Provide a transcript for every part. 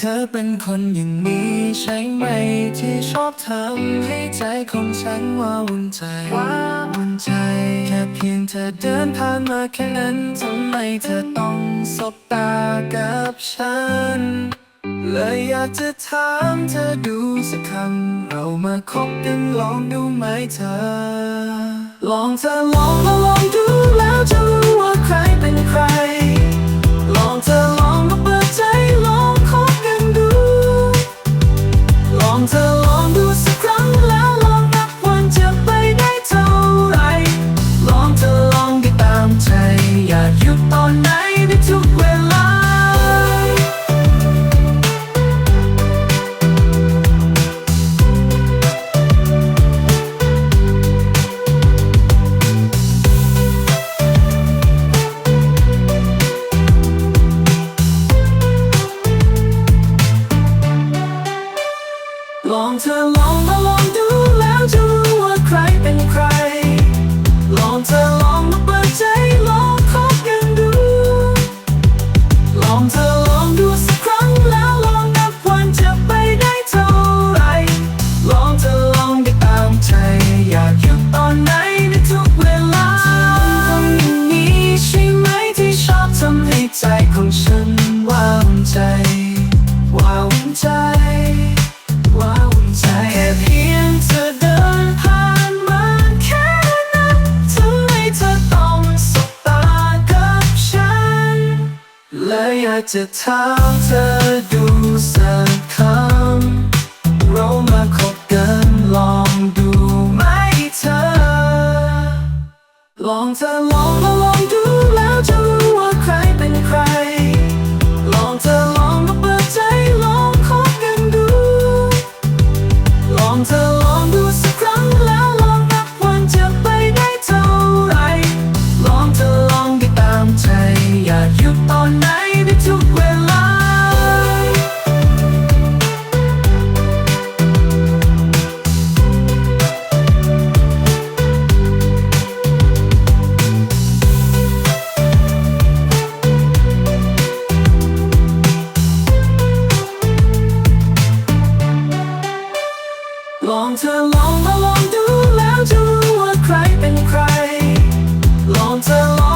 เธอเป็นคนอย่างนี้ใช่ไหมที่ชอบทำให้ใจของฉันว่าวุ่นใจว่าวุ่นใจ แค่เพียงเธอเดินผ่านมาแค่นั้นทำไมเธอต้องสบตากับฉัน เลยอยากจะถามเธอดูสักคำเรามาคบกันลองดูไหมเธอ ลองเธอลองมาลองดู เธอลองมาลองดูแล้วจะรู้ว่าใครเป็นใคร ลองเธอลองมาเปิดใจลองคบกันดู ลองเธอลองดูสักครั้งแล้วลองนับวันจะไปได้เท่าไร ลองเธอลองได้ตามใจ อยากหยุดตอนไหนในทุกเวลาทำอย่างนี้ใช่ไหมที่ชอบทำให้ใจของฉันว้าวใจว้าวใจากจะถามเธอดูสักคำเรามาคบกันลองดูไหมเธอ ลองเธอลองมาลองดูแล้วจะรู้ว่าใครเป็นใคร เธอลองมาลองดูแล้วจะรู้ว่าใครเป็นใคร ลองเธอลอง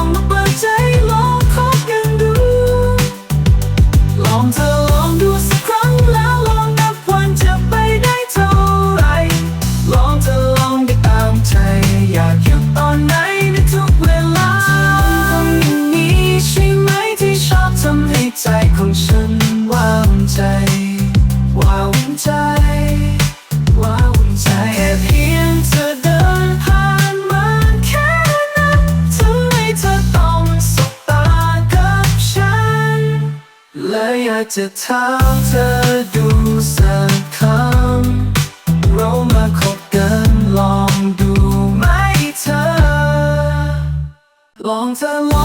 ากจะถามเธอดูสักคำเรามาคบกันลองดูไหมเธอ ลองเธอลอง